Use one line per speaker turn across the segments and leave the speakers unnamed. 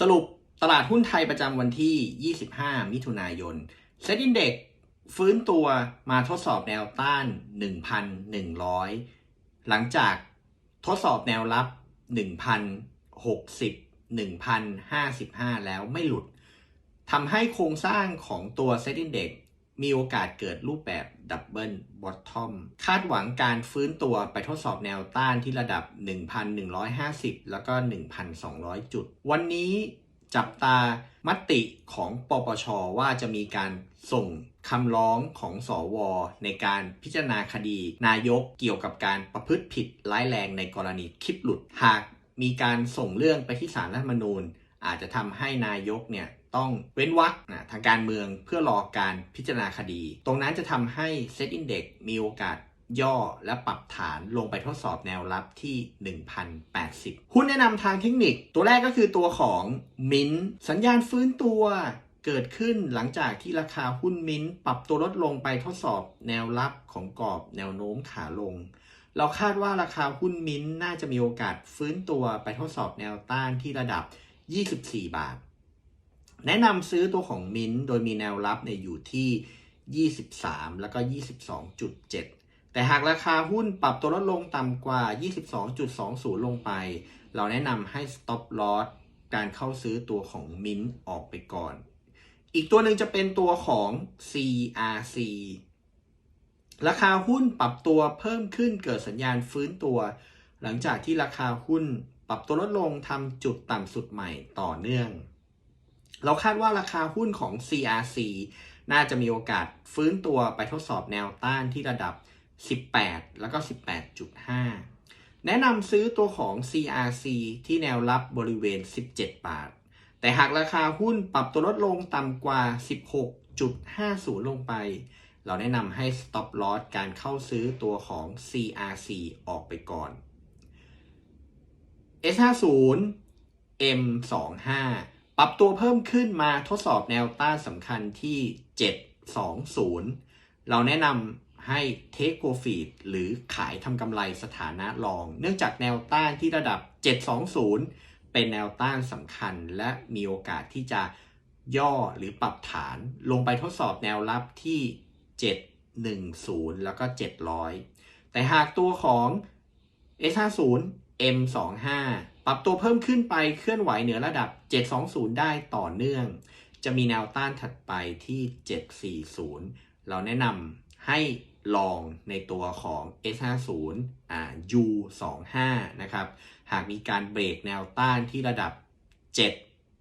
สรุปตลาดหุ้นไทยประจำวันที่ 25 มิถุนายนเซ็ตอินเด็กฟื้นตัวมาทดสอบแนวต้าน 1,100 หลังจากทดสอบแนวรับ 1,060 1,055 แล้วไม่หลุดทำให้โครงสร้างของตัวเซ็ตอินเด็ก มีโอกาสเกิดรูปแบบดับเบิลบอททอมคาดหวังการฟื้นตัวไปทดสอบแนวต้านที่ระดับ 1,150 แล้วก็ 1,200 จุด วันนี้จับตามติของปปช ว่าจะมีการส่งคำร้องของสอวอในการพิจารณาคดี นายกเกี่ยวกับการประพฤติผิดร้ายแรงในกรณีคลิปหลุด หากมีการส่งเรื่องไปที่ศาลรัฐมนูญ อาจจะทำให้นายกเนี่ย ต้องเว้นวรรคนะทางการเมืองเพื่อรอการพิจารณาคดี ตรงนั้นจะทำให้เซตอินเด็กมีโอกาสย่อและปรับฐานลงไปทดสอบแนวรับที่ 1,080 หุ้นแนะนำทางเทคนิค ตัวแรกก็คือตัวของมินสัญญาณฟื้นตัวเกิดขึ้นหลังจากที่ราคาหุ้นมินปรับตัวลดลงไปทดสอบแนวรับของกรอบแนวโน้มขาลง เราคาดว่าราคาหุ้นมินน่าจะมีโอกาสฟื้นตัวไปทดสอบแนวต้านที่ระดับ 24 บาท แนะนำซื้อตัวของมินโดยมีแนวรับเนี่ยอยู่ที่ 23 แล้วก็ 22.7 แต่หากราคาหุ้นปรับตัวลดลงต่ำกว่า 22.20 ลงไป เราแนะนำให้ stop loss การเข้าซื้อตัวของมินออกไปก่อน อีกตัวหนึ่งจะเป็นตัวของ CRC ราคาหุ้นปรับตัวเพิ่มขึ้นเกิดสัญญาณฟื้นตัว หลังจากที่ราคาหุ้นปรับตัวลดลงทำจุดต่ำสุดใหม่ต่อเนื่อง เราคาดว่าราคาหุ้นของ CRC น่าจะมีโอกาสฟื้นตัวไปทดสอบแนวต้านที่ระดับ 18 แล้วก็ 18.5 แนะนำซื้อตัวของ CRC ที่แนวรับบริเวณ 17 บาท แต่หากราคาหุ้นปรับตัวลดลงต่ำกว่า 16.50 ลงไป เราแนะนำให้ stop loss การเข้าซื้อตัวของ CRC ออกไปก่อน S50 M25 ปรับตัวเพิ่มขึ้นมาทดสอบแนวต้านสำคัญที่ 720 เราแนะนำให้ take profit หรือขายทำกำไรสถานะรอง เนื่องจากแนวต้านที่ระดับ 720 เป็นแนวต้านสำคัญและมีโอกาสที่จะย่อหรือปรับฐาน ลงไปทดสอบแนวรับที่ 710 แล้วก็ 700 แต่หากตัวของ S50 M25 ปรับตัวเพิ่มขึ้นไปเคลื่อนไหวเหนือระดับ 720 ได้ต่อเนื่อง จะมีแนวต้านถัดไปที่ 740 เราแนะนำให้ลองในตัวของ S50 อ่า U25 นะครับ หากมีการเบรกแนวต้านที่ระดับ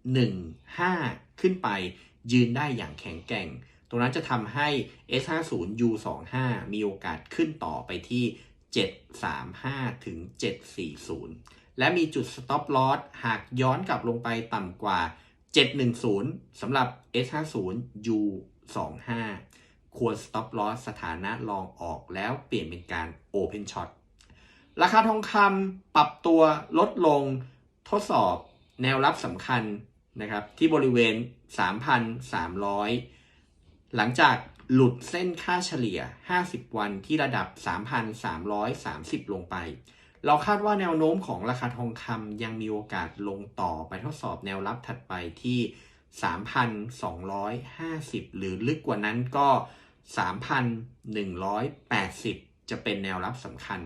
715 ขึ้นไปยืนได้อย่างแข็งแกร่ง ตรงนั้นจะทำให้ S50 U25 มีโอกาสขึ้นต่อไปที่ 735 ถึง 740 และมีจุด stop loss หากย้อนกลับลงไปต่ำกว่า 710 สำหรับ S50 U25 ควร stop loss สถานะลองออกแล้วเปลี่ยนเป็นการ open short ราคาทองคำปรับตัวลดลงทดสอบแนวรับสำคัญนะครับที่บริเวณ 3,300 หลังจากหลุดเส้นค่าเฉลี่ย 50 วันที่ระดับ 3,330 ลงไป เราคาดว่าแนวโน้มของราคาทองคำยังมีโอกาสลงต่อไปทดสอบแนวรับถัดไปที่ 3,250 หรือลึกกว่านั้นก็ 3,180 จะเป็นแนวรับสำคัญ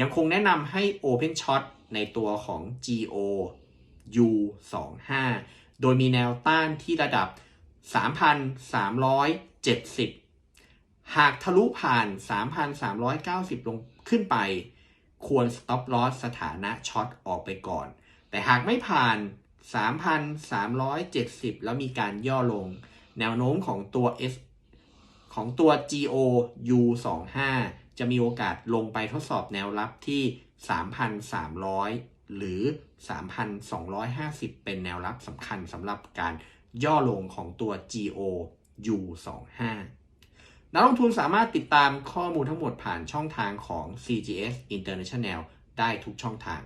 ยังคงแนะนำให้ Open Shot ในตัวของ GO U25 โดยมีแนวต้านที่ระดับ 3,370 หากทะลุผ่าน 3,390 ลงขึ้นไป ควร stop loss สถานะช็อตออกไปก่อน แต่หากไม่ผ่าน 3,370 แล้วมีการย่อลง แนวโน้มของตัว S ของตัว GO U25 จะมีโอกาสลงไปทดสอบแนวรับที่ 3,300 หรือ 3,250 เป็นแนวรับสำคัญสำหรับการย่อลงของตัว GO U25 นักลงทุนสามารถติดตามข้อมูลทั้งหมดผ่านช่องทางของ CGS International ได้ทุกช่องทาง